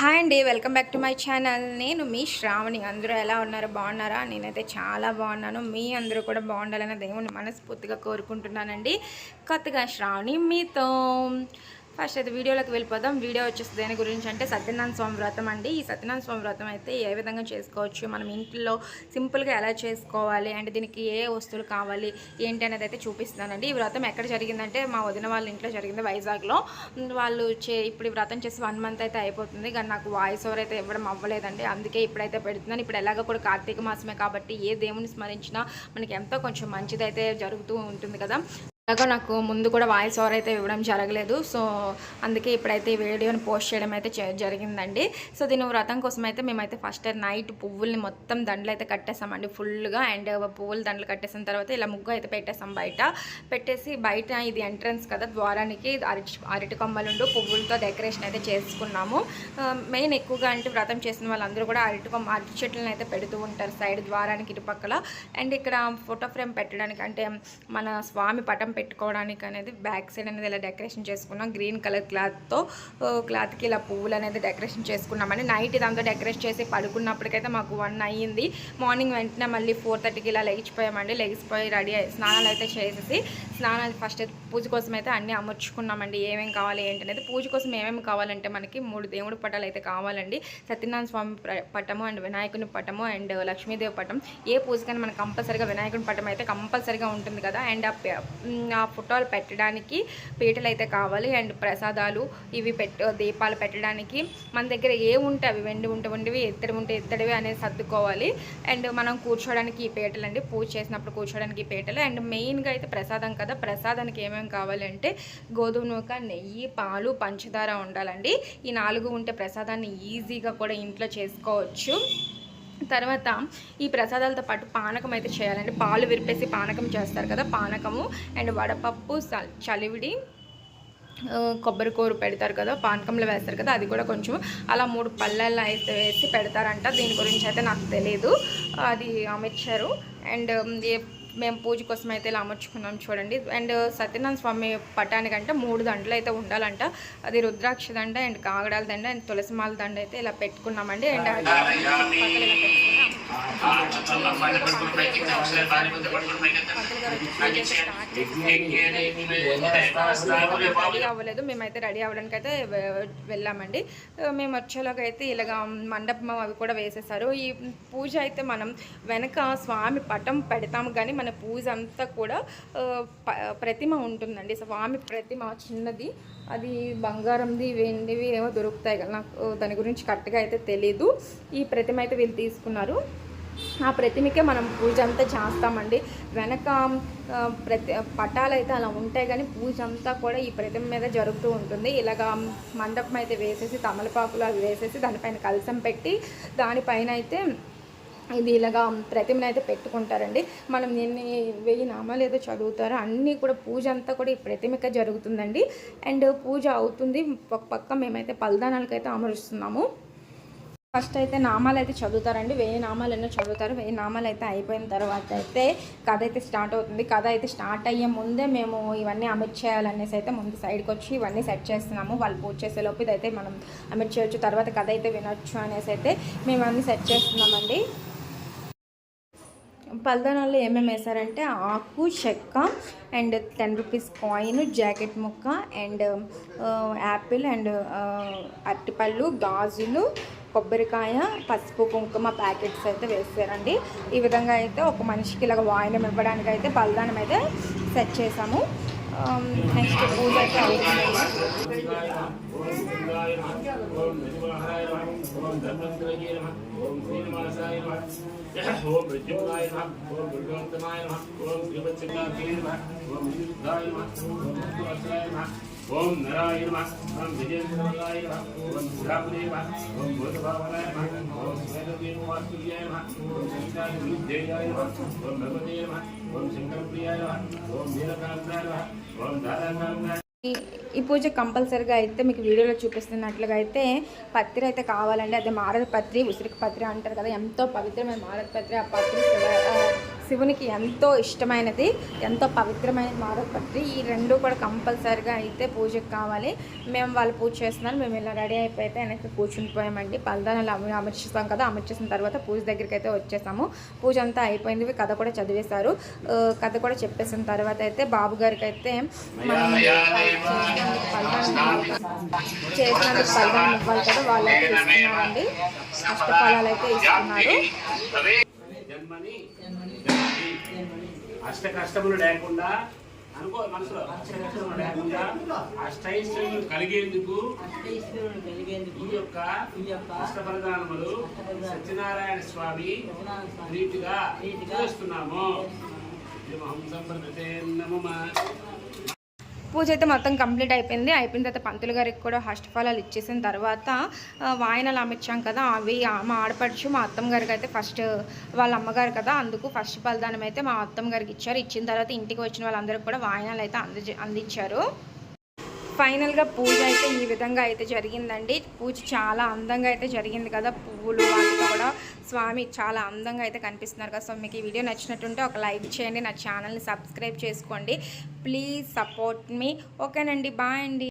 Hi అండి welcome back to my channel. నేను మీ శ్రావణి. అందరూ ఎలా ఉన్నారు? బాగున్నారా? నేనైతే చాలా బాగున్నాను. మీ అందరూ కూడా బాగుండాలని దేవుని మనస్ఫూర్తిగా కోరుకుంటున్నానండి. కొత్తగా శ్రావణి మీతో ఫస్ట్ అయితే వీడియోలోకి వెళ్ళిపోదాం. వీడియో వచ్చేసి దేని గురించి అంటే సత్యనారాయణ స్వామి వ్రతం అండి. ఈ సత్యనారాయణ స్వామి వ్రతం అయితే ఏ విధంగా చేసుకోవచ్చు? మనం ఇంట్లో సింపుల్గా ఎలా చేసుకోవాలి? అండ్ దీనికి ఏ వస్తువులు కావాలి? ఏంటి అనేది అయితే చూపిస్తున్నానండి. ఈ వ్రతం ఎక్కడ జరిగిందంటే మా వదిన వాళ్ళ ఇంట్లో జరిగింది వైజాగ్లో. వాళ్ళు చే ఇప్పుడు ఈ వ్రతం చేసి వన్ మంత్ అయితే అయిపోతుంది. కానీ నాకు వాయిస్ ఓవర్ అయితే ఇవ్వడం అవ్వలేదండి. అందుకే ఇప్పుడైతే పెడుతున్నాను. ఇప్పుడు ఎలాగో కూడా కార్తీక మాసమే కాబట్టి ఏ దేవుని స్మరించినా మనకి ఎంతో కొంచెం మంచిదైతే జరుగుతూ ఉంటుంది కదా. అలాగా నాకు ముందు కూడా వాయిస్ ఓవర్ అయితే ఇవ్వడం జరగలేదు. సో అందుకే ఇప్పుడైతే ఈ వీడియోని పోస్ట్ చేయడం అయితే జరిగిందండి. సో దీని వ్రతం కోసం అయితే మేమైతే ఫస్ట్ నైట్ పువ్వుల్ని మొత్తం దండలు అయితే కట్టేసామండి. ఫుల్గా అండ్ పువ్వులు దండలు కట్టేసిన తర్వాత ఇలా ముగ్గు అయితే పెట్టేసాం బయట. పెట్టేసి బయట ఇది ఎంట్రన్స్ కదా ద్వారానికి అరటి అరటి కొమ్మలుండు పువ్వులతో డెకరేషన్ అయితే చేసుకున్నాము. మెయిన్ ఎక్కువగా అంటే వ్రతం చేసిన వాళ్ళందరూ కూడా అరటి కొమ్మ అరటి చెట్లను అయితే పెడుతూ ఉంటారు సైడ్ ద్వారానికి ఇటుపక్కల. అండ్ ఇక్కడ ఫోటో ఫ్రేమ్ పెట్టడానికి అంటే మన స్వామి పటం పెట్టుకోవడానికి అనేది బ్యాక్ సైడ్ అనేది ఇలా డెకరేషన్ చేసుకున్నాం గ్రీన్ కలర్ క్లాత్తో క్లాత్కి ఇలా పువ్వులు అనేది డెకరేషన్ చేసుకున్నామండి. నైట్ ఇదంతా డెకరేట్ చేసి పడుకున్నప్పటికైతే మాకు వన్ అయ్యింది. మార్నింగ్ వెంటనే మళ్ళీ ఫోర్ థర్టీకి ఇలా లెగిచిపోయామండి లెగిసిపోయి రెడీ స్నానాలు అయితే చేసేసి స్నానాలు ఫస్ట్ పూజ కోసం అయితే అన్నీ అమర్చుకున్నామండి. ఏమేమి కావాలి ఏంటి అనేది పూజ కోసం ఏమేమి కావాలంటే మనకి మూడు దేవుడి పటాలు అయితే కావాలండి. సత్యనారాయణ స్వామి పటము అండ్ వినాయకుని పటము అండ్ లక్ష్మీదేవి పటం. ఏ పూజకైనా మనకు కంపల్సరీగా వినాయకుని పటం అయితే కంపల్సరీగా ఉంటుంది కదా. అండ్ ఆ ఫోటోలు పెట్టడానికి పీటలు అయితే కావాలి అండ్ ప్రసాదాలు ఇవి పెట్ట దీపాలు పెట్టడానికి. మన దగ్గర ఏ ఉంటే అవి వెండి ఉంటే ఉండేవి ఎత్తడి ఉంటే ఎత్తడివి అనేది సర్దుకోవాలి. అండ్ మనం కూర్చోడానికి ఈ పీటలు అండి పూజ చేసినప్పుడు కూర్చోడానికి ఈ పీటలు. అండ్ మెయిన్గా అయితే ప్రసాదం కదా ప్రసాదానికి ఏమేమి కావాలంటే గోధుమ నూక నెయ్యి పాలు పంచదార ఉండాలండి. ఈ నాలుగు ఉంటే ప్రసాదాన్ని ఈజీగా కూడా ఇంట్లో చేసుకోవచ్చు. తర్వాత ఈ ప్రసాదాలతో పాటు పానకం అయితే చేయాలండి. పాలు విరిపేసి పానకం చేస్తారు కదా పానకము అండ్ వడపప్పు చలివిడి కొబ్బరి కూర పెడతారు కదా పానకంలో వేస్తారు కదా అది కూడా కొంచెం అలా మూడు పళ్ళల్లో అయితే వేసి పెడతారంట. దీని గురించి అయితే నాకు తెలియదు అది అమర్చారు అండ్ మేము పూజ కోసం అయితే ఇలా అమర్చుకున్నాం చూడండి. అండ్ సత్యనారాయణ స్వామి పటానికంటే మూడు దండలు అయితే ఉండాలంట. అది రుద్రాక్ష దండ అండ్ కాగడాల దండ అండ్ తులసిమాల దండ అయితే ఇలా పెట్టుకున్నామండి. అండ్ అది పక్కన ఇలా పెట్టుకున్నాం. రెడీ అవ్వలేదు మేమైతే రెడీ అవ్వడానికి అయితే వెళ్ళామండి. మేము వచ్చేలాగా అయితే ఇలాగ మండపం అవి కూడా వేసేసారు. ఈ పూజ అయితే మనం వెనక స్వామి పటం పెడతాము కానీ మన పూజ అంతా కూడా ప- ప్రతిమ ఉంటుందండి. స్వామి ప్రతిమ చిన్నది. అది బంగారంది వెండివి ఏమో దొరుకుతాయి కదా. నాకు దాని గురించి కరెక్ట్గా అయితే తెలీదు. ఈ ప్రతిమ అయితే వీళ్ళు తీసుకున్నారు. ఆ ప్రతిమకే మనం పూజ అంతా చేస్తామండి. వెనక ప్రతి పటాలు అయితే అలా ఉంటాయి కానీ పూజ అంతా కూడా ఈ ప్రతిమ మీద జరుగుతూ ఉంటుంది. ఇలాగా మండపం అయితే వేసేసి తమలపాకులు అవి వేసేసి దానిపైన కలసం పెట్టి దానిపైన అయితే ఇది ఇలాగా ప్రతిమను అయితే పెట్టుకుంటారండి. మనం ఎన్ని వెయ్యి నామాలు ఏదో చదువుతారో అన్నీ కూడా పూజ అంతా కూడా ఈ ప్రతిమక జరుగుతుందండి. అండ్ పూజ అవుతుంది. ఒక పక్క మేమైతే పలదానాలకైతే అయితే అమరుస్తున్నాము ఫస్ట్ అయితే నామాలు అయితే చదువుతారండి. వెయ్యి నామాలు ఎన్నో చదువుతారు. వెయ్యి నామాలు అయితే అయిపోయిన తర్వాత అయితే కథ అయితే స్టార్ట్ అవుతుంది. కథ అయితే స్టార్ట్ అయ్యే ముందే మేము ఇవన్నీ అమిట్ చేయాలనేసి అయితే ముందు సైడ్కి వచ్చి ఇవన్నీ సెట్ చేస్తున్నాము. వాళ్ళు పూజ చేసేలోపు ఇదైతే మనం అమిట్ చేయొచ్చు. తర్వాత కథ అయితే వినొచ్చు అనేసి అయితే మేము అన్నీ సెట్ చేస్తున్నామండి. పల్దనాల్లో ఏమేమి వేశారంటే ఆకు చెక్క and ten rupees coin jacket ముక్క అండ్ యాపిల్ అండ్ అరటిపళ్ళు గాజులు కొబ్బరికాయ పసుపు కుంకుమ ప్యాకెట్స్ అయితే వేసారండి. ఈ విధంగా అయితే ఒక మనిషికి ఇలాగ వాయినం ఇవ్వడానికి అయితే బలిదానం అయితే సెట్ చేసాము నెక్స్ట్ పూజ అయితే అవుతుంది ఓం ప్రద్యుమ్నాయ నమః ఓం దుర్గోత్తమాయ నమః ఓం శ్రీవత్సకాయ నమః ఓం విద్యుద్ధాయ నమః ఓం విష్ణువత్సరాయ నమః ఓం నరాయ నమః ఓం విజయేంద్రాయ నమః ఓం శ్రీరామునే నమః ఓం బోధభావనాయ నమః ఓం వేదవేణువాసుయాయ నమః ఓం శంకరాయ విద్యేయాయ నమః ఓం భగవతే నమః ఓం శంకరప్రియాయ నమః ఓం వీరకాంతాయ నమః ఓం దారాకాంతాయ ఈ పూజ కంపల్సరిగా అయితే మీకు వీడియోలో చూపిస్తున్నట్లుగా అయితే పత్రి అయితే కావాలండి. అదే మారద పత్రి ఉసిరికి పత్రి అంటారు కదా ఎంతో పవిత్రమైన మారద పత్రి. ఆ పత్రి శివునికి ఎంతో ఇష్టమైనది ఎంతో పవిత్రమైన మారపత్రి ఈ రెండు కూడా కంపల్సరిగా అయితే పూజకు కావాలి మేము వాళ్ళు పూజ చేస్తున్నారు మేము ఇలా రెడీ అయిపోయి అయితే వెనక్కి కూర్చుని పోయామండి పలదానాలు అమ అమర్చిస్తాం కదా అమర్చేసిన తర్వాత పూజ దగ్గరికి అయితే వచ్చేసాము పూజ అంతా అయిపోయింది కథ కూడా చదివేశారు కథ కూడా చెప్పేసిన తర్వాత అయితే బాబు గారికి అయితే మనం చేసినందుకు పలదానం ఇవ్వాలి కదా వాళ్ళు అయితే ఇస్తున్నారండి అష్టఫలాలు అయితే ఇస్తున్నారు జన్మని అష్ట కష్టములు లేకుండా అనుకో మనసులో అష్ట కష్టములు లేకుండా అష్టైశ్వర్యులు కలిగేందుకు ఈ యొక్క అష్ట ప్రధానములు సత్యనారాయణ స్వామి రీతిగా చేస్తున్నాము. హంసం ప్రకృతే నమః. పూజ అయితే మొత్తం కంప్లీట్ అయిపోయింది. అయిపోయిన తర్వాత పంతులు గారికి కూడా హస్తఫలాలు ఇచ్చేసిన తర్వాత వాయనలు వాయనాలు అమ్మిచ్చాం కదా అవి మా ఆడపడుచు మా అత్తమ్మ గారికి అయితే ఫస్ట్ వాళ్ళ అమ్మగారు కదా అందుకు ఫస్ట్ బలిదానం అయితే మా అత్తమ్మ గారికి ఇచ్చారు. ఇచ్చిన తర్వాత ఇంటికి వచ్చిన వాళ్ళందరికీ కూడా వాయనాలు అయితే అంది అందించారు. ఫైనల్గా పూజ అయితే ఈ విధంగా అయితే జరిగిందండి. పూజ చాలా అందంగా అయితే జరిగింది కదా పువ్వులు కూడా స్వామి చాలా అందంగా అయితే కనిపిస్తున్నారు కదా సో మీకు ఈ వీడియో నచ్చినట్టుంటే ఒక లైక్ చేయండి నా ఛానల్ని సబ్స్క్రైబ్ చేసుకోండి. ప్లీజ్ సపోర్ట్ మీ. ఓకేనండి బాయ్ అండి.